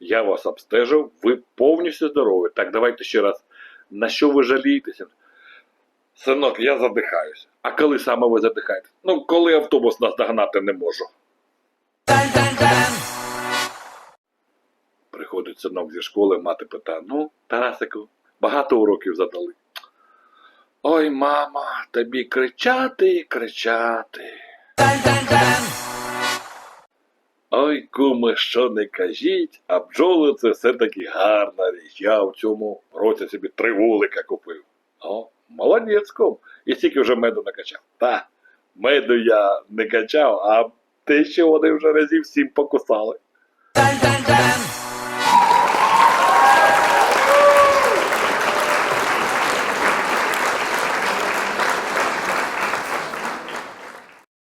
Я вас обстежив, ви повністю здорові. Так давайте ще раз. На що ви жалієтеся? Синок, я задихаюся. А коли саме ви задихаєтесь? Ну, коли автобус наздогнати не можу. Приходить синок зі школи, мати питає: ну, Тарасику, багато уроків задали. Ой, мама, тобі кричати і кричати. Ой, куме, що не кажіть, а бджоли це все-таки гарна річ. Я в цьому році собі три вулика купив. О, молодець, кум. І стільки вже меду накачав. Та, меду я не качав, а те, що вони вже разів всім покусали. Dun dun dun